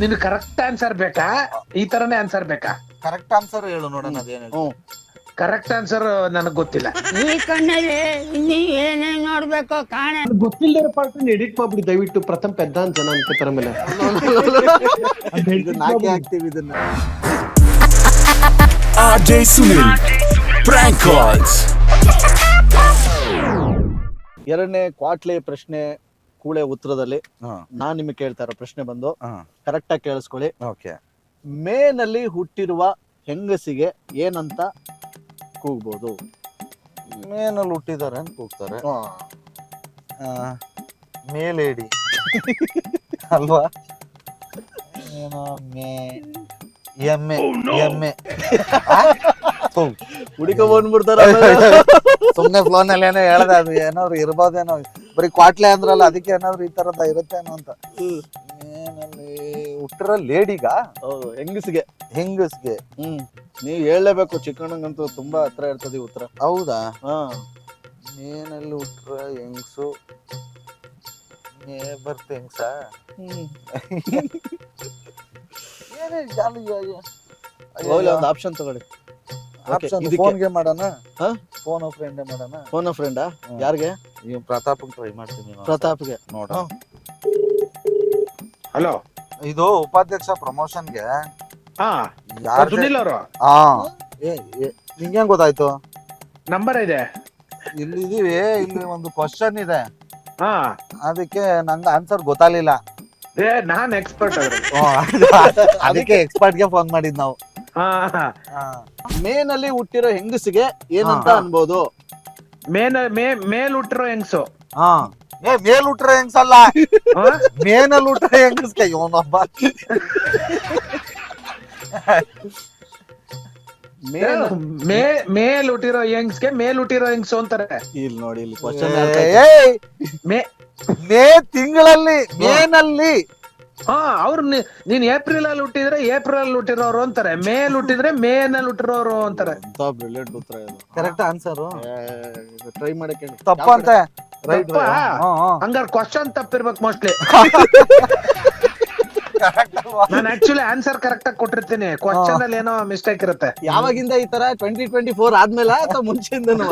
ನಿನ್ correct answer ಬೇಕಾ? ಈ ತರನೇ ಆನ್ಸರ್ ಬೇಕಾ? ಕರೆಕ್ಟ್ ಆನ್ಸರ್ ಹೇಳು ನೋಡೋಣ ಅದೇನು ಹ್ಮ್. ಕರೆಕ್ಟ್ ಆನ್ಸರ್ ನನಗ್ ಗೊತ್ತಿಲ್ಲ. ಈ ಕಣ್ಣಲ್ಲಿ ಇನ್ನೀ ಏನೇನ್ ನೋಡ್ಬೇಕು ಕಾಣೆ. ಗೊತ್ತಿಲ್ಲದ ಪಾರ್ಟ್ ಎಡಿಟ್ ಮಾಡ್ಬಿಡಿ ದಯವಿಟ್ಟು ಪ್ರಥಮ್ ಪೆದ್ದ ಅಂತ ಜನ ಅನ್ಕೋತಾರ ಮೇಲೆ. ಇದನ್ನ ಹಾಕಿ ಹಾಕ್ತೀವಿ ಇದನ್ನ? RJ Sunil. Prank calls. ಎರಡನೇ ಕ್ವಾಟ್ಲೆ ಪ್ರಶ್ನೆ ಕೂಳೆ ಉತ್ತರದಲ್ಲಿ ನಾನು ನಿಮಗೆ ಕೇಳ್ತಾ ಇರೋ ಪ್ರಶ್ನೆ ಬಂದು ಕರೆಕ್ಟ್ ಆಗಿ ಕೇಳಿಸ್ಕೊಳ್ಳಿ. ಓಕೆ. ಮೇನಲ್ಲಿ ಹುಟ್ಟಿರುವ ಹೆಂಗಸಿಗೆ ಏನಂತ ಕೂಗ್ಬೋದು? ಮೇನಲ್ಲಿ ಹುಟ್ಟಿದ್ದಾರೆ ಅಂತ ಕೂಗ್ತಾರೆ. ಆ, ಮೇಲೇಡಿ. ಅಲ್ವಾ? ಏನೋ ಮೇ ಎಮ್ಮೆ ಎಮ್ಮೆ. ಹುಡುಕ ಬಂದ್ಬಿಡ್ತಾರ ಸುಮ್ನೆ ಫ್ಲೋನ್ ಅಲ್ಲಿ ಏನೋ ಹೇಳ್ದೆ ಅದು ಏನಾದ್ರು ಇರ್ಬೋದೇನೋ ಬರೀ ಕ್ವಾಟ್ಲೆ ಅಂದ್ರಲ್ಲ ಅದಕ್ಕೆ ಏನಾದ್ರು ಈ ತರದ ಇರುತ್ತೇನೋ ಅಂತ. ಮೇನಲ್ಲಿ ಹುಟ್ಟಿರೋ ಲೇಡಿಗ? ಹೌದು ಹೆಂಗಸಿಗೆ. ಹೆಂಗಸ್ಗೆ? ಹ್ಮ್. ನೀವ್ ಹೇಳಲೇಬೇಕು ಚಿಕ್ಕಣ್ಣಂಗಂತೂ ತುಂಬಾ ಹತ್ರ ಇರ್ತದೆ ಈ ಉತ್ತರ ಹೌದಾ? ಹಾ. ಮೇನಲ್ಲಿ ಹೆಂಗಸು ಹೆಂಗ್ಸು? ಮೇ ಬರ್ತೆ ಹೆಂಗ್ಸ? ಏನೇ ಜಾಲಿ ಹೋಗ್ಲಿ ಒಂದು ಆಪ್ಷನ್ ತಗೊಳ್ಳಿ. ಇದಕ್ಕೆ- ಫೋನ್ಗೆ ಮಾಡೋಣ? ಹಾ? ಫೋನ್ ಫ್ರೆಂಡ್ ಮಾಡೋಣ? ಫೋನ್ ಫ್ರೆಂಡಾ. ಯಾರಿಗೆ? ನೀವು ಪ್ರತಾಪ್ ಟ್ರೈ ಮಾಡ್ತೀನಿ. ಪ್ರತಾಪ್ಗೆ. ನೋಡ. ಹಲೋ ಇದು ಉಪಾಧ್ಯಕ್ಷ ಪ್ರಮೋಷನ್ಗೆ. ಹಾ ಯಾರು ಸುನಿಲ್ ಅವರು. ಹಾ. ಏ ಏ, ನಿಂಗೆ ಹೆಂಗ್ ಗೊತ್ತಾಯ್ತು? ನಂಬರ್ ಇದೆ. ಇಲ್ಲಿ ಇದೀವಿ ಇಲ್ಲಿ ಒಂದು ಕ್ವಶನ್ ಇದೆ. ಹಾ. ಅದಕ್ಕೆ ನಂಗೆ ಆನ್ಸರ್ ಗೊತ್ತಾಗ್ಲಿಲ್ಲ. ಏ ನಾನ್ ಎಕ್ಸ್ಪರ್ಟ್ ಅದಕ್ಕೆ ಎಕ್ಸ್ಪರ್ಟ್ಗೆ ಫೋನ್ ಮಾಡಿದ್ ನಾವು. ಮೇನಲ್ಲಿ ಹುಟ್ಟಿರೋ ಹೆಂಗಸಿಗೆ ಏನಂತ ಅನ್ಬೋದು? ಮೇನ ಮೇ ಮೇಲ್ ಹುಟ್ಟಿರೋ ಹೆಂಗ್ಸು. ಹಾ. ಏ ಮೇಲ್ ಹುಟ್ಟಿರೋ ಹೆಂಗ್ಸಲ್ಲ? ಮೇನಲ್ಲಿ ಹುಟ್ಟಿರೋ ಹೆಂಗಸ್ಗೆ ಇವನೊಬ್ಬ. ಮೇನ್ ಮೇ ಮೇಲ್ ಹುಟ್ಟಿರೋ ಹೆಂಗ್ಸ್ಗೆ ಮೇಲ್ ಹುಟ್ಟಿರೋ ಹೆಂಗ್ಸು ಅಂತಾರೆ. ಇಲ್ಲಿ ನೋಡಿ ಇಲ್ಲಿ ಕ್ವಶನ್ ಏಯ್! ಮೇ ಮೇ ತಿಂಗಳಲ್ಲಿ ಮೇನಲ್ಲಿ. ಹಾ ಅವ್ರು ನೀನ್ ಏಪ್ರಿಲ್ ಅಲ್ಲಿ ಹುಟ್ಟಿದ್ರೆ ಏಪ್ರಿಲ್ ಅಲ್ಲಿ ಹುಟ್ಟಿರೋರು ಅಂತಾರೆ. ಮೇ ಅಲ್ಲಿ ಹುಟ್ಟಿದ್ರೆ ಮೇ ನಲ್ಲಿ ಹುಟ್ಟಿರೋರು ಅಂತಾರೆ. ಬ್ರಿಲಿಯಂಟ್ ಉತ್ತರ ಇದು. ಕರೆಕ್ಟ್ ಆನ್ಸರ್ ಟ್ರೈ ಮಾಡಕ್ಕೆ ತಪ್ಪ ಅಂತ. ರೈಟ್ ತಪ್ಪಾ? ಹಂಗಾರೆ ಕ್ವಶನ್ ತಪ್ಪಿರ್ಬೇಕು ಮೋಸ್ಟ್ಲಿ ನಾನು ಆಕ್ಚುಲಿ ಆನ್ಸರ್ ಕರೆಕ್ಟ್ ಆಗಿ ಕೊಟ್ಟಿರ್ತೀನಿ. ಕ್ವಶನ್ ಅಲ್ಲಿ ಏನೋ ಮಿಸ್ಟೇಕ್ ಇರುತ್ತೆ. ಯಾವಾಗಿಂದ ಈ ತರ ಟ್ವೆಂಟಿ ಟ್ವೆಂಟಿ ಫೋರ್ ಆದ್ಮೇಲೆ ಅಥವಾ ಮುಂಚೆಯಿಂದನೂ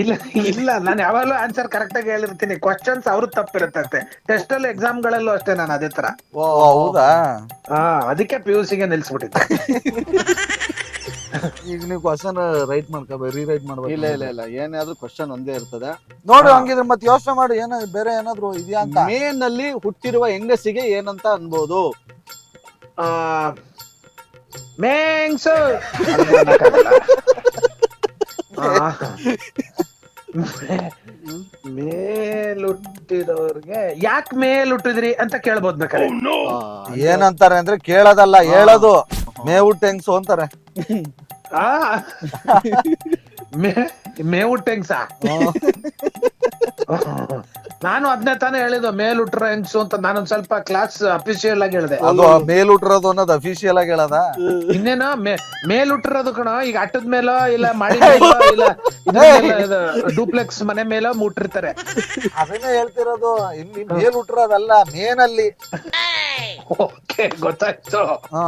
ಇಲ್ಲ ಇಲ್ಲ ನಾನು ಯಾವಾಗಲೂ ಆನ್ಸರ್ ಕರೆಕ್ಟ್ ಆಗಿ ಹೇಳಿರ್ತೀನಿ. ಕ್ವಶನ್ಸ್ ಅವ್ರು ತಪ್ಪಿರುತ್ತಂತೆ. ಟೆಸ್ಟ್ ಅಲ್ಲಿ ಎಕ್ಸಾಮ್ ಗಳಲ್ಲೂ ಅಷ್ಟೇ ನಾನು ಅದೇ ತರ ಓ ಹೌದಾ? ಹಾ ಅದಕ್ಕೆ ಪಿ ಯು ಸಿಗೆ ನಿಲ್ಸ್ಬಿಟ್ಟಿದ್ದೆ. ಈಗ ನೀವು ಕ್ವಶನ್ ರೈಟ್ ಮಾಡ್ಕೋ ರೀರೈಟ್ ಮಾಡ್ಬೇಕು. ಇಲ್ಲ ಇಲ್ಲ ಇಲ್ಲ. ಏನಾದ್ರೂ ಕ್ವಶನ್ ಒಂದೇ ಇರ್ತದೆ. ನೋಡು ಹಂಗಿದ್ರೆ ಮತ್ತೆ ಯೋಚನೆ ಮಾಡು ಏನ ಬೇರೆ ಏನಾದ್ರು ಇದೆಯಾ ಅಂತ. ಮೇನ್ ಮೇನಲ್ಲಿ ಹುಟ್ಟಿರುವ ಹೆಂಗಸಿಗೆ ಏನಂತ ಅನ್ಬೋದು? ಆ, ಮೇಂಗ್ಸು ಮೇಲುಟ್ಟಿರೋರ್ಗೆ ಯಾಕೆ ಮೇಲುಟ್ಟಿದ್ರಿ ಅಂತ ಕೇಳ್ಬೋದ್ ಬೇಕಾರೆ ಏನಂತಾರೆ ಅಂದ್ರೆ ಕೇಳೋದಲ್ಲ ಹೇಳೋದು. ಮೇವುಟ್ ಹೆಂಗ್ಸು ಅಂತಾರೆ. ಆ, ಮೇ ಮೇವುಟ್ ಹೆಂಗ್ಸ ನಾನು ಅದನ್ನೇ ತಾನೇ ಹೇಳಿದ್ದು ಮೇಲುಟ್ರ ಹೆಂಗ್ಸು ಅಂತ ನಾನೊಂದ್ ಸ್ವಲ್ಪ ಕ್ಲಾಸ್ ಅಫಿಷಿಯಲ್ ಆಗಿ ಹೇಳಿದೆ. ಅದು ಮೇಲುಟ್ರದು ಅನ್ನೋದು ಅಫಿಷಿಯಲ್ ಆಗಿ ಹೇಳದ? ಇನ್ನೇನ ಮೇಲ್ ಮೇಲುಟ್ಟಿರೋದು ಕಣ ಈಗ ಅಟ್ಟದ ಮೇಲೋ ಇಲ್ಲ ಮಾಡಿ ಮೇಲೋ ಇಲ್ಲ ಡೂಪ್ಲೆಕ್ಸ್ ಮನೆ ಮೇಲೋ ಮುಟ್ಟಿರ್ತಾರೆ ಅದನ್ನ ಹೇಳ್ತಿರೋದು ಇಲ್ಲಿ ಮೇಲುಟ್ರದಲ್ಲ ಮೇನಲ್ಲಿ. ಓಕೆ ಗೊತ್ತಾಯ್ತು. ಹಾ.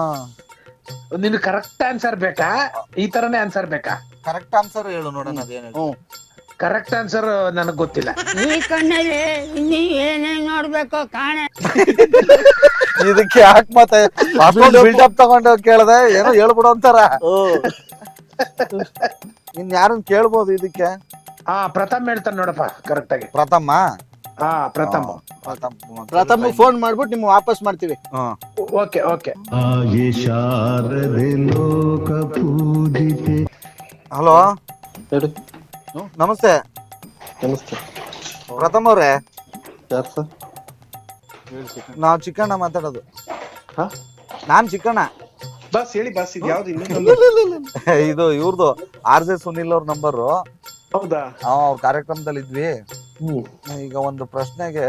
ನಿನ್ ಕರೆಕ್ಟ್ ಆನ್ಸರ್ ಬೇಕಾ? ಈ ತರನೇ ಆನ್ಸರ್ ಬೇಕಾ? ಕರೆಕ್ಟ್ ಆನ್ಸರ್ ಹೇಳು ನೋಡೋಣ ಅದೇನು. ಕರೆಕ್ಟ್ ಆನ್ಸರ್ ನನಗ್ ಗೊತ್ತಿಲ್ಲ. ಈ ಕಣ್ಣಲ್ಲಿ ನೀ ಏನೇನ್ ನೋಡ್ಬೇಕು ಕಾಣೆ. ಇದಕ್ಕೆ ಯಾಕೆ ಮತ್ತೆ ಅಷ್ಟೊಂದು ಬಿಲ್ಡಪ್ ತಗೊಂಡು ಕೇಳದೆ? ಏನೋ ಹೇಳ್ಬಿಡು ಅಂತಾರ. ಇನ್ ಯಾರನ್ನ ಕೇಳ್ಬೋದು ಇದಕ್ಕೆ? ಹಾ ಪ್ರಥಮ್ ಹೇಳ್ತಾನೆ ನೋಡಪ್ಪ ಕರೆಕ್ಟ್ ಆಗಿ. ಪ್ರಥಮ. ಹಾ ಪ್ರಥಮ್ ಪ್ರಥಮ ಪ್ರಥಮ ಫೋನ್ ಮಾಡ್ಬಿಟ್ಟು ನಿಮ್ಗೆ ವಾಪಸ್ ಮಾಡ್ತೀವಿ. Okay okay. ಆಯೆ ಶಾರದೆ ಲೋಕ ಪೂಜಿತೆ. ಹಲೋ ಹೇಳಿ. ನಮಸ್ತೆ. ನಮಸ್ತೆ. ಪ್ರಥಮ್ ಅವ್ರೆ. ಯಾರು ಸರ್? ನಾವ್ ಚಿಕ್ಕಣ್ಣ ಮಾತಾಡೋದು. ಹಾ? ನಾನ್ ಚಿಕ್ಕಣ್ಣ. ಬಸ್ ಹೇಳಿ ಬಸ್ ಇದು ಯಾವ್ದು ಇನ್ನೊಂದು ಇದು ಇವ್ರದು ಆರ್ ಜೆ ಸುನಿಲ್ ಅವ್ರ ನಂಬರ್ ಹೌದಾ? ಅವ್ರ ಕಾರ್ಯಕ್ರಮದಲ್ಲಿ ಇದ್ವಿ. ಹ್ಮ್. ಈಗ ಒಂದು ಪ್ರಶ್ನೆಗೆ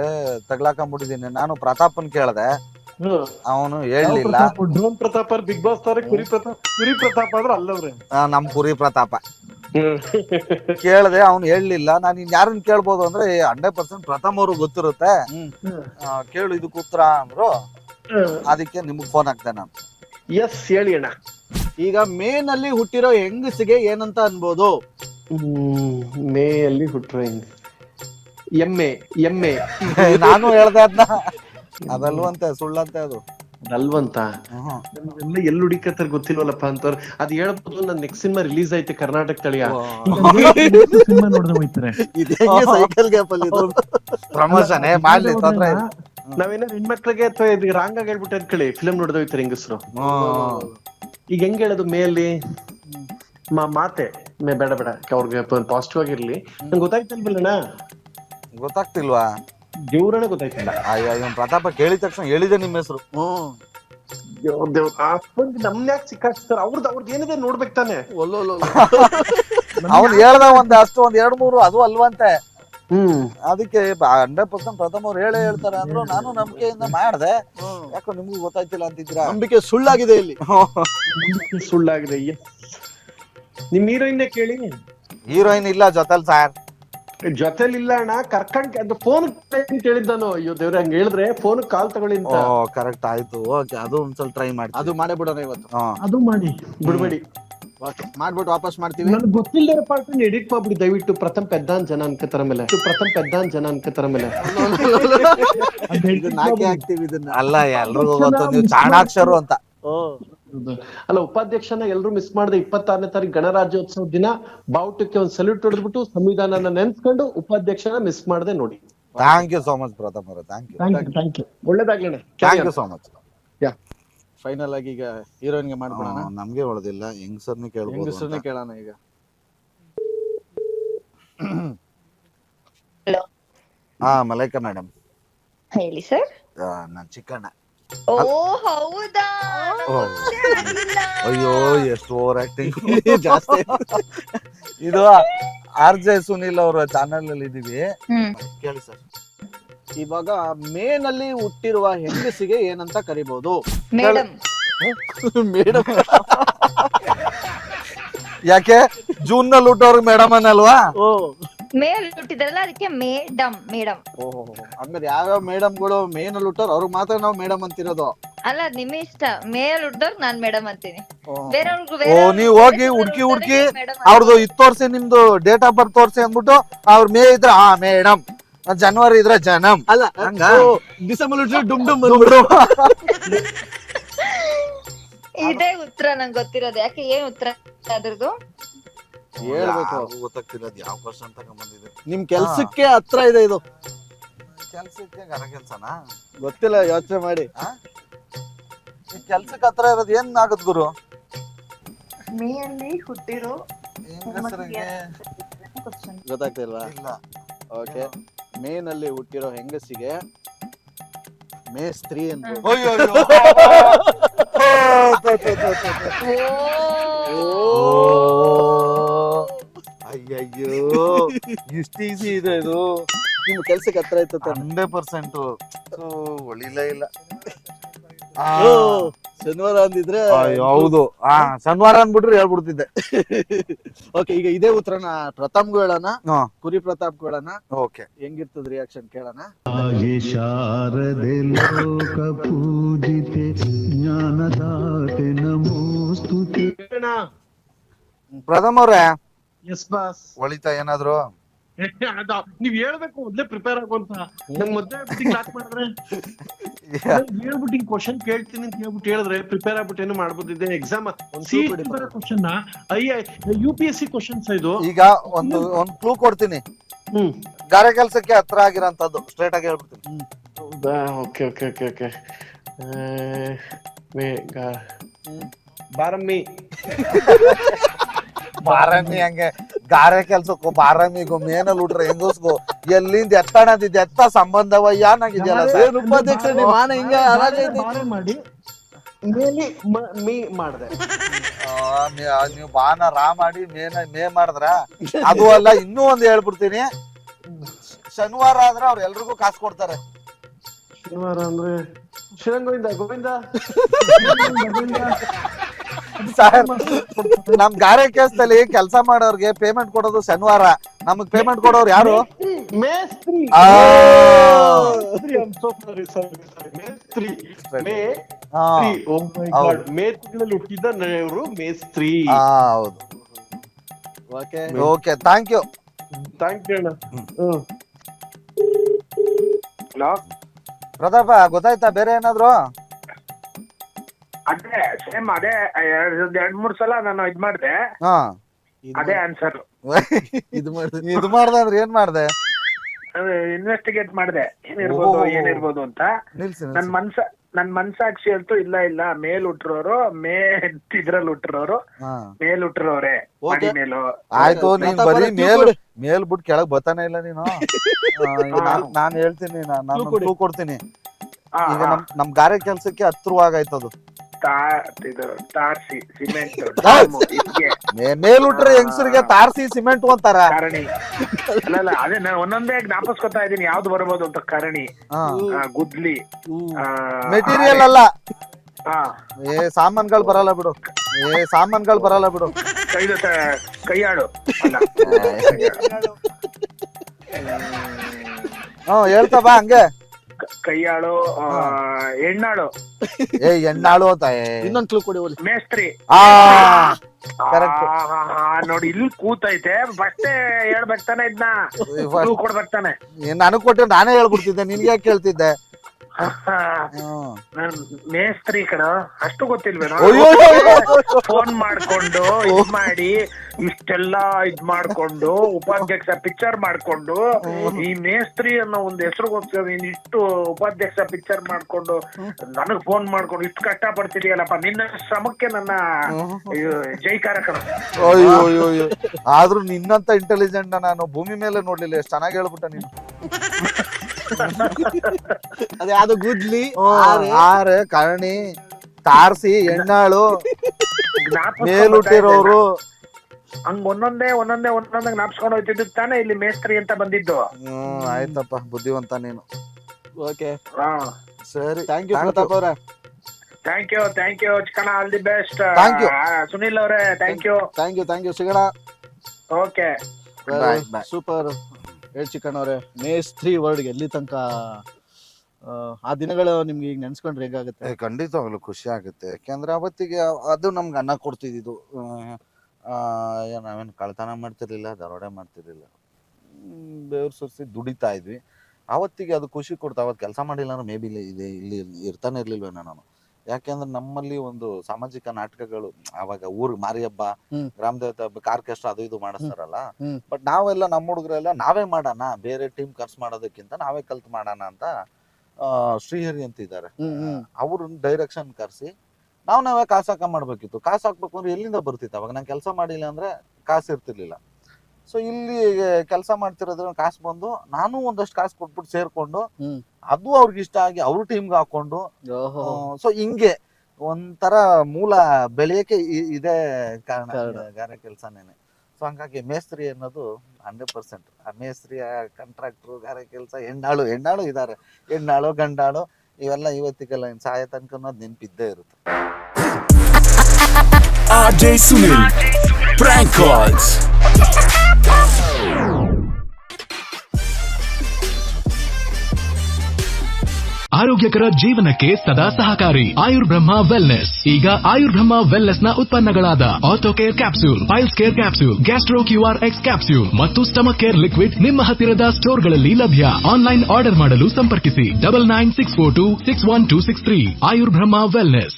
ತಗ್ಲಾಕೊಂಡ್ಬಿಟ್ಟಿದೀನಿ ನಾನು ಪ್ರತಾಪನ್ ಕೇಳ್ದೆ. ಅವನು ಹೇಳಲಿಲ್ಲ. ಡ್ರೋನ್ ಪ್ರತಾಪ್ ಅವ್ರ ಬಿಗ್ ಬಾಸ್ ತಾರೆ ಕುರಿ ಪ್ರತಾಪ್ ಕುರಿ ಪ್ರತಾಪ್ ಆದ್ರೆ ಅಲ್ಲವ್ರೆ. ನಮ್ ಕುರಿ ಪ್ರತಾಪ. ಕೇಳ್ದೆ ಅವ್ನು ಹೇಳಲಿಲ್ಲ. ನಾನು ಇನ್ ಯಾರನ್ನ ಕೇಳ್ಬೋದು ಅಂದ್ರೆ ಹಂಡ್ರೆಡ್ ಪರ್ಸೆಂಟ್ ಪ್ರಥಮ್ ಅವ್ರಿಗೆ ಗೊತ್ತಿರುತ್ತೆ. ಆ, ಕೇಳು ಇದಕ್ಕೆ ಉತ್ತರ ಅಂದ್ರು. ಅದಕ್ಕೆ ನಿಮ್ಗೆ ಫೋನ್ ಹಾಕ್ದೆ ನಾನು. ಎಸ್ ಹೇಳಿ ಅಣ್ಣ. ಈಗ ಮೇ ನಲ್ಲಿ ಹುಟ್ಟಿರೋ ಹೆಂಗಸಿಗೆ ಏನಂತ ಅನ್ಬೋದು? ಮೇ ಅಲ್ಲಿ ಹುಟ್ಟಿರೋ ಹಿಂಗ್ ಎಮ್ಮೆ ಎಮ್ಮೆ. ನಾನು ಹೇಳ್ದೆ ಅದನ್ನ ಅದಲ್ವಂತೆ ಸುಳ್ಳಂತೆ ಅದು. ಅಲ್ವಂತ ಹ್ಮ್. ಎಲ್ಲ ಎಲ್ಲಿ ಹುಡಿಕತ್ತಾರ ಗೊತ್ತಿಲ್ವಲ್ಲಪ್ಪ ಅಂತವ್ರು. ಅದ್ ಹೇಳ್ಬೋದು ನನ್ ನೆಕ್ಸ್ಟ್ ಸಿನಿಮಾ ರಿಲೀಸ್ ಐತೆ ಕರ್ನಾಟಕ ತಳಿಯ. ಸಿನಿಮಾ ನೋಡ್ದೆ ಹೋಯ್ತಾರೆ ಇದು ಹೆಂಗೆ ಸೈಕಲ್ ಗ್ಯಾಪ್ ಅಲ್ಲಿ ಇದು. ಪ್ರಮೋಷನ್ ಮಾಡ್ಲಿ ತೊಂದ್ರೆ ಇಲ್ಲ. ನಾವೇನಾರ ಹೆಣ್ಮಕ್ಳಿಗೆ ಅಥವಾ ಇದು ರಾಂಗ್ ಆಗಿ ಹೇಳ್ಬಿಟ್ಟು ಅನ್ಕೊಳ್ಳಿ ಫಿಲಮ್ ನೋಡ್ದೆ ಹೋಯ್ತಾರೆ ಹೆಂಗಸ್ರು ಈಗ ಹೆಂಗ್ ಹೇಳೋದು ಮೇಲಿ ಮಾ ಮಾತೆ. ಮೇ ಬೇಡ ಬೇಡ. ಅವ್ರಿಗೆ ಪಾಸಿಟಿವ್ ಆಗಿರ್ಲಿ. ನಂಗೆ ಗೊತ್ತಾಯ್ತಲ್ವಲ್ಲಣ್ಣ ಗೊತ್ತಾಗ್ತಿಲ್ವಾ? ದೇವ್ರನೇ ಗೊತ್ತಾಯ್ತಿಲ್ಲ. ಅಯ್ಯೋ ಇವ್ನ್ ಪ್ರತಾಪ ಕೇಳಿದ ತಕ್ಷಣ ಹೇಳಿದೆ ನಿಮ್ಮ ಹೆಸರು. ಹ್ಮ್ ದೇವ್ರ್ ದೇವ್ರ್ ಅಷ್ಟೊಂದು ನಮ್ನ ಯಾಕೆ ಸಿಕ್ಕಾಕ್ಸ್ತಾರ? ಅವ್ರದ್ದು ಅವ್ರದ್ದು ಏನಿದೆ ನೋಡ್ಬೇಕು ತಾನೆ. ಒಲ್ಲೊಲ್ಲ ಅವ್ನು ಹೇಳ್ದ ಒಂದ್ ಅಷ್ಟು ಒಂದ್ ಎರಡ್ ಮೂರು ಅದು ಅಲ್ವಂತೆ. ಹ್ಮ್. ಅದಕ್ಕೆ ಹಂಡ್ರೆಡ್ ಪರ್ಸೆಂಟ್ ಪ್ರಥಮ ಅವ್ರು ಹೇಳೇ ಹೇಳ್ತಾರೆ ಅಂದ್ರು. ನಾನು ನಂಬಿಕೆಯಿಂದ ಮಾಡ್ದೆ. ಯಾಕೋ ನಿಮ್ಗೂ ಗೊತ್ತಾಯ್ತಿಲ್ಲ ಅಂತಿದ್ರ ನಂಬಿಕೆ ಸುಳ್ಳಾಗಿದೆ ಇಲ್ಲಿ. ಸುಳ್ಳಾಗಿದೆ ಅಯ್ಯ ನಿಮ್ ಹೀರೋಯಿನ್ ಕೇಳಿ. ಹೀರೋಯಿನ್ ಇಲ್ಲ ಜೊತೆಲ್ ಸಾರ್. ಜೊತೆಲಿ ಇಲ್ಲ ಅಣ್ಣ ಕರ್ಕಂಡ್ ಅದು ಫೋನ್ ಅಂತ ಅಯ್ಯೋ ದೇವ್ರೆ ಹಂಗ ಹೇಳಿದ್ರೆ ಫೋನ್ ಕಾಲ್ ತಗೊಳ್ಳಿ ಅಂತ. ಓ ಕರೆಕ್ಟ್ ಆಯ್ತು. ಓಕೆ ಅದು ಸ್ವಲ್ಪ ಟ್ರೈ ಮಾಡಿ ಅದು ಮಾಡೇ ಬಿಡೋಣ ಇವತ್ತು. ಅದು ಮಾಡಿ. ಬಿಡ್ಬೇಡಿ. ಮಾಡ್ಬಿಟ್ಟು ವಾಪಸ್ ಮಾಡ್ತೀವಿ. ನನ್ಗೆ ಗೊತ್ತಿಲ್ಲದ ಪಾರ್ಟ್ ಎಡಿಟ್ ಮಾಡ್ಬಿಡಿ ದಯವಿಟ್ಟು. ಪ್ರಥಮ್ ಪೆದ್ದಾನ್ ಜನ ಅನ್ಕತರ ಮೇಲೆ. ಪ್ರಥಮ ಪೆದ್ದಾನ್ ಜನ ಅನ್ಕತರ ಮೇಲೆ. ಇದನ್ನ ಹಾಕಿ ಹಾಕ್ತೀವಿ ಇದನ್ನ. ಅಲ್ಲ ಎಲ್ರಿಗೂ ಗೊತ್ತು ನೀವು ಚಾಣಾಕ್ಷರು ಅಂತ. ಅಲ್ಲ ಉಪಾಧ್ಯಕ್ಷನ ಎಲ್ಲರೂ ಮಿಸ್ ಮಾಡದೆ ಇಪ್ಪತ್ತಾರನೇ ತಾರೀಕು ಗಣರಾಜ್ಯೋತ್ಸವ ದಿನ ಬಾವುಟಕ್ಕೆ ಒಂದು ಸಲ್ಯೂಟ್ ಹೊಡೆದ್ಬಿಟ್ಟು ಸಂವಿಧಾನನ ನೆನ್ಸ್ಕೊಂಡು ಉಪಾಧ್ಯಕ್ಷನ ಮಿಸ್ ಮಾಡದೆ ನೋಡಿ. Thank you so much Pratham ಅವರೇ. Thank you thank you thank you ಒಳ್ಳೇದಾಗ್ಲಣ್ಣ thank you so much final ಆಗಿ ಈಗ ಹೀರೋಯಿನ್ಗೆ ಮಾಡ್ಬಿಡೋಣ ನಮ್ಗೆ ಹೊಳದಿಲ್ಲ ಸರ್ನ ಕೇಳ್ಬೋದು ಹೆಂಗಸ್ರನ್ನೇ ಸರ್ನ ಕೇಳೋಣ ಈಗ? ಹಾ ಮಲೈಕ ಮೇಡಮ್ ಹೇಳಿ ಸರ್. ನಾನ್ ಚಿಕ್ಕಣ್ಣ. ಓ ಹೌದಾ? ಓ. ಅಯ್ಯೋ ಎಷ್ಟು ಓವರ್ ಆಕ್ಟಿಂಗ್ ಜಾಸ್ತಿ. ಇದು ಆರ್ ಜೆ ಸುನಿಲ್ ಅವರ ಚಾನೆಲ್ ಅಲ್ಲಿ ಇದೀವಿ. ಕೇಳಿ ಸರ್. ಇವಾಗ ಮೇ ನಲ್ಲಿ ಹುಟ್ಟಿರುವ ಹೆಂಗಸಿಗೆ ಏನಂತ ಕರಿಬಹುದು ಮೇಡಮ್ ಮೇಡಮ್ ಯಾಕೆ? ಜೂನ್ನಲ್ಲಿ ಹುಟ್ಟೋರ್ಗೆ ಮೇಡಮ್ ಅನ್ನಲ್ವಾ ಓ. ಮೇಲ್ ಹುಟ್ಟಿದ್ರಲ್ಲ ಅದಕ್ಕೆ ಮೇಡಮ್ ಮೇಡಮ್ ಓಹೋ ಹಂಗಾರೆ ಯಾವ್ಯಾವ ಮೇಡಮ್ಗಳು ಮೇನ್ ಹುಟ್ಟೋರು ಅವ್ರಿಗೆ ಮಾತ್ರ ನಾವು ಮೇಡಮ್ ಅಂತಿರೋದು. ಅಲ್ಲ ಅದ್ ನಿಮ್ಮ ಇಷ್ಟ. ಮೇಲ್ ಹುಟ್ಟಿದವ್ರು ನಾನ್ ಮೇಡಮ್ ಅಂತೀನಿ. ಓ. ಬೇರೆಯವ್ರಿಗೂ ಓ ನೀವ್ ಹೋಗಿ ಹುಡ್ಕಿ ಹುಡ್ಕಿ ಅವ್ರದ್ದು ಇದ್ ತೋರ್ಸಿ ನಿಮ್ದು ಡೇಟ್ ಆಫ್ ಬರ್ತ್ ತೋರ್ಸಿ ಅಂದ್ಬಿಟ್ಟು ಅವ್ರ ಮೇ ಇದ್ರೆ ಆ ಮೇಡಮ್ ಜನವರಿ ಇದ್ರ ಜನಮ್ ಅಲ್ಲ ಹಂಗ? ಓ, ಡಿಸೆಂಬರ್ ಹುಟ್ಟಿದ್ರೆ ಡುಮ್ ಡುಮ್ ಬಂದ್ಬಿಡು. ಇದೇ ಉತ್ತರ ನಂಗೆ ಗೊತ್ತಿರೋದು. ಯಾಕೆ ಏನ್ ಉತ್ತರ ಅದ್ರದ್ದು? ಹೇಳ್ಬೇಕು. ಗೊತ್ತಾಗ್ತಿರೋದು ಯಾವ ಕ್ವಶನ್ ಬಂದಿದೆ. ನಿಮ್ ಕೆಲ್ಸಕ್ಕೆ ಹತ್ರ ಇದೆ ಇದು. ಕೆಲ್ಸಕ್ಕೆ ಗರ ಕೆಲ್ಸನಾ? ಗೊತ್ತಿಲ್ಲ ಯೋಚನೆ ಮಾಡಿ. ಈ ಕೆಲ್ಸಕ್ಕೆ ಹತ್ರ ಇರೋದು ಏನ್ ಆಗತ್ ಗುರು? ಮೇಯಲ್ಲಿ ಹುಟ್ಟಿರೋ ಹೆಂಗಸರಿಗೆ ಗೊತ್ತಾಗ್ತಾ ಇಲ್ವಾ ಇಲ್ಲ. ಓಕೆ. ಮೇನಲ್ಲಿ ಹುಟ್ಟಿರೋ ಹೆಂಗಸಿಗೆ ಮೇ ಸ್ತ್ರೀ ಅಂತ ಅಯ್ಯೋ ಅಯ್ಯೋ. ಅಯ್ಯಯ್ಯೋ. ಇಷ್ಟು ಈಸಿ ಇದೆ ಇದು. ನಿಮ್ಮ ಕೆಲ್ಸಕ್ಕೆ ಹತ್ರ ಆಯ್ತು ಹಂಡ್ರೆಡ್ ಪರ್ಸೆಂಟ್. ಒಳಿಲೇ ಇಲ್ಲ. ಆ, ಶನಿವಾರ ಅಂದಿದ್ರೆ ಅಯ್ಯೋ, ಹೌದು. ಹಾ ಶನಿವಾರ ಅಂದ್ಬಿಟ್ರೆ ಹೇಳ್ಬಿಡ್ತಿದ್ದೆ. ಓಕೆ ಈಗ ಇದೇ ಉತ್ತರನ. ಪ್ರತಾಪ್ಗೂ ಹೇಳೋಣ ಕುರಿ ಪ್ರತಾಪ್ ಹೇಳೋಣ ಓಕೆ ಹೆಂಗಿರ್ತದ ರಿಯಾಕ್ಷನ್ ಕೇಳೋಣ. ಹಾಗೆ ಶಾರದೆ ಲೋಕ ಪೂಜಿತೆ ಜ್ಞಾನದಾತೆ ನಮೋಸ್ತುತೆ. ಪ್ರಥಮ ಅವ್ರೆ ಎಸ್ ಬಾಸ್ ಒಳಿತಾ ಏನಾದ್ರು? ನೀವ್ ಹೇಳ್ಬೇಕು ಮೊದ್ಲೇ ಪ್ರಿಪೇರ್ ಆಗುವಂತ. ನಂಗ್ ಮೊದ್ಲೇ ಕ್ಲಾಸ್ ಮಾಡಿದ್ರೆ? ಹೇಳ್ಬಿಟ್ಟು ಹೇಳ್ಬಿಟ್ಟು ಕ್ವಶನ್ ಕೇಳ್ತೀನಿ ಅಂತ ಹೇಳ್ಬಿಟ್ಟು ಹೇಳಿದ್ರೆ ಪ್ರಿಪೇರ್ ಆಗ್ಬಿಟ್ಟು ಏನು ಮಾಡ್ಬೋದಿದೆ exam C question I U P S C questions ಇದು. ಈಗ ಒಂದು ಒಂದ್ ಕ್ಲೂ ಕೊಡ್ತೀನಿ. ಹ್ಮ್. ಗಾರೆ ಕೆಲ್ಸಕ್ಕೆ ಹತ್ರ ಆಗಿರೋಂತದ್ದು ಸ್ಟ್ರೇಟ್ ಆಗಿ ಹೇಳ್ಬಿಡ್ತೀನಿ. Okay okay okay okay ಬಾರಮ್ಮಿ. ಬಾರಮಿ ಹಂಗೆ ಗಾರೆ ಕೆಲ್ಸಕ್ಕೂ ಬಾರಮಿಗೂ ಮೇನಲ್ಲಿ ಉಟ್ರೆ ಹೆಂಗಸ್ಗು ಎಲ್ಲಿಂದ ಎತ್ತಣದಿದ್ದ ಎತ್ತ ಸಂಬಂಧವಯ್ಯ ನಾಗಿದ್ಯಲ್ಲ ಸರ್? ಉಪಾಧ್ಯಕ್ಷ ಆನೆ ಹಿಂಗ ಮಾಡಿ ಮೇಲಿ ಮ- ಮೀ ಮಾಡಿದೆ. ನೀವು ಬಾನ ರಾ ಮಾಡಿ ಮೇನ ಮೇ ಮಾಡಿದ್ರ? ಅದು ಅಲ್ಲ ಇನ್ನೂ ಒಂದ್ ಹೇಳ್ಬಿಡ್ತೀನಿ. ಶನಿವಾರ ಆದ್ರೆ ಅವ್ರ ಎಲ್ರಿಗೂ ಕಾಸು ಕೊಡ್ತಾರೆ. ಶನಿವಾರ ಅಂದ್ರೆ ಶ್ರೀರಂಗೋವಿಂದ ಗೋವಿಂದ? ಸರ್ ನಮ್ ಗಾರೆ ಕೇಸ್ದಲ್ಲಿ ಕೆಲಸ ಮಾಡೋರ್ಗೆ ಪೇಮೆಂಟ್ ಕೊಡೋದು ಶನಿವಾರ. ನಮಗ್ ಪೇಮೆಂಟ್ ಕೊಡೋರು ಯಾರು? ಮೇಸ್ತ್ರಿ. ಆ. ಮೇಸ್ತ್ರಿ I'm so sorry, sorry, sorry. ಮೇಸ್ತ್ರಿ. ಮೇ ಹಾ. ಓ ಮೈ ಹೌದು. ಗಾಡ್ ಮೇ ತಿಂಗಳಲ್ಲಿ ಹುಟ್ಟಿದ ಇವರು ಮೇಸ್ತ್ರಿ. ಹಾ ಹೌದು. Okay. Okay thank you thank you ಅಣ್ಣ. ಹ್ಮ್. ಹಲೋ ಪ್ರತಾಪ ಗೊತ್ತಾಯ್ತಾ ಬೇರೆ ಏನಾದ್ರು? ಅದೇ ಸೇಮ್ ಅದೇ ಎರಡ್ ಎರಡ್ ಮೂರ್ ಸಲ ನಾನು ಇದ್ ಮಾಡ್ದೆ. ಹಾ. ಅದೇ ಆನ್ಸರ್ ಇದು ಮಾಡ್ದೆ. ಇದು ಮಾಡ್ದೆ ಅಂದ್ರೆ ಏನ್ ಮಾಡ್ದೆ? ಇನ್ವೆಸ್ಟಿಗೇಟ್ ಮಾಡ್ದೆ. ಏನಿರ್ಬೋದು. ಏನಿರ್ಬೋದು ಅಂತ. ನಿಲ್ಸಿ ನನ್. ಮನ್ಸ ನನ್ ಮನ್ಸಾಕ್ಷಿ ಅಂತೂ ಇಲ್ಲ ಇಲ್ಲ. ಮೇಲ್ ಹುಟ್ಟಿರೋರು ಮೇ ಇದ್ರಲ್ಲಿ ಹುಟ್ಟಿರೋರು ಹಾ. ಮೇಲ್ ಹುಟ್ಟಿರೋರೆ ಓಡಿ ಮಡಿ ಮೇಲು. ಆಯ್ತು ನೀನ್ ಬರೀ ಮೇಲ್. ಮೇಲ್ ಬಿಟ್ಟು ಕೆಳಗ್ ಬರ್ತಾನೆ ಇಲ್ಲ ನೀನು? ನಾನು ಹೇಳ್ತೀನಿ ನಾನ್ ಕೊಡ್ತೀನಿ. ಈಗ ನಮ್ ನಮ್ ಗಾರೆ ಕೆಲ್ಸಕ್ಕೆ ಹತ್ರವಾಗಾಯ್ತದು ಇದು ತಾರ್ಸಿ ಸಿಮೆಂಟ್. ತಾರ್ಸಿ. ಮೇ- ಮೇಲುಟ್ರೆ ಹೆಂಗಸರಿಗೆ ತಾರ್ಸಿ ಸಿಮೆಂಟ್ ಅಂತಾರ? ಕರಣಿ. ಅಲ್ಲ ಅಲ್ಲ ಅದೇ ನಾನು ಒಂದೊಂದೇ ಜ್ಞಾಪಿಸ್ಕೊತಾ ಇದೀನಿ ಯಾವ್ದು ಬರ್ಬೋದು ಅಂತ? ಕರಣಿ. ಹಾ. ಆ, ಗುದ್ಲಿ. ಆ, ಮೆಟೀರಿಯಲ್ ಅಲ್ಲ. ಹಾ ಏ ಸಾಮಾನ್ಗಳು ಬರಲ್ಲ ಬಿಡು. ಏ ಸಾಮಾನ್ಗಳು ಬರಲ್ಲ ಬಿಡು. ಕೈದು ತ- ಕೈಯಾಡು. ಅಲ್ಲ. ಹ್ಮ್ ಹೇಳ್ತಾ ಬಾ ಹಂಗೆ. ಕ- ಕೈಯಾಳು ಆ, ಹೆಣ್ಣಾಳು ಏ ಎಣ್ಣಾಳು ಅಂತ ಏ. ಇನ್ನೊಂದ್ ಕ್ಲೂ ಕೊಡಿ ಹೋಲಿ ಮೇಸ್ತ್ರಿ ಆ Correct. ನೋಡಿ ಇಲ್ಲಿ ಕೂತೈತೆ ಬಟ್ಟೆ ಹೇಳ್ಬೇಕು ತಾನೆ ಇದನ್ನ first- ಕೊಡ್ಬೇಕು ತಾನೆ ಏ, ನನಗ್ ಕೊಟ್ಟು ನಾನೇ ಹೇಳ್ಬಿಡ್ತಿದ್ದೆ ನಿನ್ಗೆ ಯಾಕೆ ಕೇಳ್ತಿದ್ದೆ. ನನ್ ಮೇಸ್ತ್ರಿ ಕಣ ಅಷ್ಟು ಗೊತ್ತಿಲ್ವೇನೋ? ಫೋನ್ ಮಾಡ್ಕೊಂಡು ಇದ್ ಮಾಡಿ ಇಷ್ಟೆಲ್ಲಾ ಇದ್ ಮಾಡ್ಕೊಂಡು ಉಪಾಧ್ಯಕ್ಷ ಪಿಕ್ಚರ್ ಮಾಡ್ಕೊಂಡು ಈ ಮೇಸ್ತ್ರಿ ಅನ್ನೋ ಒಂದು ಹೆಸರುಗೋಸ್ಕರ ನೀನ್ ಇಷ್ಟು ಉಪಾಧ್ಯಕ್ಷ ಪಿಕ್ಚರ್ ಮಾಡ್ಕೊಂಡು ನನಗ್ ಫೋನ್ ಮಾಡ್ಕೊಂಡು ಇಷ್ಟು ಕಷ್ಟ ಪಡ್ತಿದೀಯಲ್ಲಪ್ಪ ನಿನ್ನ ಶ್ರಮಕ್ಕೆ ನನ್ನ ಜೈಕಾರ ಕಣ. ಆದ್ರೂ ನಿನ್ನಂತ ಇಂಟೆಲಿಜೆಂಟ್ ನಾನು ಭೂಮಿ ಮೇಲೆ ನೋಡ್ಲಿಲ್ಲ ಎಷ್ಟು ಚೆನ್ನಾಗಿ ಹೇಳ್ಬಿಟ್ಟ ನೀನು. ಅದೇ ಯಾವ್ದು ಗುದ್ಲಿ ಆರೆ. ಆರೆ ಕರ್ಣಿ ತಾರ್ಸಿ ಎಣ್ಣಾಳು ಜ್ಞಾಪಕ ಮೇಲುಟ್ಟಿರೋರು. ಹಂಗ್ ಒಂದೊಂದೇ ಒಂದೊಂದೇ ಒಂದೊಂದೇ ನಾಪ್ಸ್ಕೊಂಡು ಹೋಯ್ತಿದ್ದು ತಾನೇ ಇಲ್ಲಿ ಮೇಸ್ತ್ರಿ ಅಂತ ಬಂದಿದ್ದು. ಹ್ಮ್ ಆಯ್ತಪ್ಪ ಬುದ್ಧಿವಂತ ನೀನು. ಓಕೆ. ಹಾ. ಸರಿ ಥ್ಯಾಂಕ್ ಯು ಪ್ರತಾಪ್ ಅವರೇ. Thank you thank you Chikkanna all the best thank you Sunil ಅವರೇ thank you thank you thank you ಸಿಗೋಣ ಓಕೆ bye. ಸೂಪರ್. ಹೇಳ್ ಚಿಕನ್ ಅವರೇ ಮೇಸ್ತ್ರಿ ವರ್ಡ್ಗೆ ಎಲ್ಲಿ ತನಕ ಆ, ದಿನಗಳು ನಿಮ್ಗೆ ಈಗ ನೆನ್ಸ್ಕೊಂಡ್ರೆ ಹೇಗಾಗುತ್ತೆ ಖಂಡಿತ ಖಂಡಿತವಾಗ್ಲು ಖುಷಿ ಆಗುತ್ತೆ. ಯಾಕೆಂದ್ರೆ ಅವತ್ತಿಗೆ ಅದು ನಮ್ಗೆ ಅನ್ನ ಕೊಡ್ತಿದ್ದು ನಾವೇನು ಕಳ್ತನ ಮಾಡ್ತಿರ್ಲಿಲ್ಲ ದರೋಡೆ ಮಾಡ್ತಿರ್ಲಿಲ್ಲ. ಬೇವ್ರ ಸುರಿಸಿ ದುಡಿತಾ ಇದ್ವಿ. ಅವತ್ತಿಗೆ ಅದು ಖುಷಿ ಕೊಡ್ತಾ. ಅವತ್ತು ಕೆಲಸ ಮಾಡಿಲ್ಲ ಅಂದ್ರೆ ಮೇ ಬಿ ಇಲ್ಲಿ ಇಲ್ಲಿ ಇರ್ತಾನೆ ಇರ್ಲಿಲ್ವೇನೋ ನಾನು. ಯಾಕೆಂದ್ರೆ ನಮ್ಮಲ್ಲಿ ಒಂದು ಸಾಮಾಜಿಕ ನಾಟಕಗಳು ಅವಾಗ ಊರ್ ಮಾರಿ ಹಬ್ಬ. ಗ್ರಾಮ ದೇವತೆ ಹಬ್ಬಕ್ಕೆ ಆರ್ಕೆಸ್ಟ್ರಾ ಅದು ಇದು ಮಾಡಿಸ್ತಾರಲ್ಲ? ಬಟ್ ನಾವೆಲ್ಲ ನಮ್ಮ ಹುಡುಗರೆಲ್ಲ ನಾವೇ ಮಾಡೋಣ ಬೇರೆ ಟೀಮ್ ಖರ್ಚು ಮಾಡೋದಕ್ಕಿಂತ ನಾವೇ ಕಲ್ತ್ ಮಾಡೋಣ ಅಂತ ಶ್ರೀಹರಿ ಅಂತ ಇದ್ದಾರೆ. ಹ್ಮ್ ಹ್ಮ್. ಅವ್ರ ಡೈರೆಕ್ಷನ್ ಕರ್ಸಿ ನಾವ್ ನಾವೇ ಕಾಸು ಹಾಕ ಮಾಡ್ಬೇಕಿತ್ತು. ಕಾಸು ಹಾಕ್ಬೇಕು ಅಂದ್ರೆ ಎಲ್ಲಿಂದ ಬರ್ತಿತ್ತು? ಅವಾಗ ನಾನು ಕೆಲಸ ಮಾಡಿಲ್ಲ ಅಂದ್ರೆ ಕಾಸು ಇರ್ತಿರ್ಲಿಲ್ಲ. ಸೊ ಇಲ್ಲಿ ಕೆಲಸ ಮಾಡ್ತಿರೋದ್ರ ಕಾಸು ಬಂದು ನಾನು ಒಂದಷ್ಟು ಕಾಸು ಕೊಟ್ಬಿಟ್ಟು ಸೇರ್ಕೊಂಡು ಅದು ಅವ್ರಿಗೆ ಇಷ್ಟ ಆಗಿ ಅವ್ರ ಟೀಮ್ಗೆ ಹಾಕೊಂಡು ಓಹೋ. ಸೊ ಹಿಂಗೆ ಒಂಥರ ಮೂಲ ಬೆಳೆಯಕ್ಕೆ ಇ- ಇದೇ ಕಾರಣ. ಗಾರೆ ಕೆಲಸನೇನೆ. ಸೊ ಹಂಗಾಗಿ ಮೇಸ್ತ್ರಿ ಅನ್ನೋದು ಹಂಡ್ರೆಡ್ ಪರ್ಸೆಂಟ್ ಆ ಮೇಸ್ತ್ರಿ ಕಾಂಟ್ರಾಕ್ಟ್ರು ಗಾರೆ ಕೆಲಸ ಹೆಣ್ಣಾಳು ಹೆಣ್ಣಾಳು ಇದ್ದಾರೆ ಹೆಣ್ಣಾಳು ಗಂಡಾಳು ಇವೆಲ್ಲ ಇವತ್ತಿಗೆಲ್ಲ ಇನ್ ಸಾಯ ತನಕ ಅನ್ನೋದು ನೆನಪಿದ್ದೇ ಇರುತ್ತೆ. RJ ಆರೋಗ್ಯಕರ ಜೀವನಕ್ಕೆ ಸದಾ ಸಹಕಾರಿ. ಆಯುರ್ಬ್ರಹ್ಮ ವೆಲ್ನೆಸ್. ಈಗ ಆಯುರ್ ಬ್ರಹ್ಮ ವೆಲ್ನೆಸ್ನ ಉತ್ಪನ್ನಗಳಾದ autocare care capsule piles care capsule gastro cure X capsule ಮತ್ತು ಸ್ಟಮಕ್ ಕೇರ್ ಲಿಕ್ವಿಡ್ ನಿಮ್ಮ ಹತ್ತಿರದ ಸ್ಟೋರ್ಗಳಲ್ಲಿ ಲಭ್ಯ. ಆನ್ಲೈನ್ ಆರ್ಡರ್ ಮಾಡಲು ಸಂಪರ್ಕಿಸಿ double nine six four two six one two six three. Ayurbrahma wellness.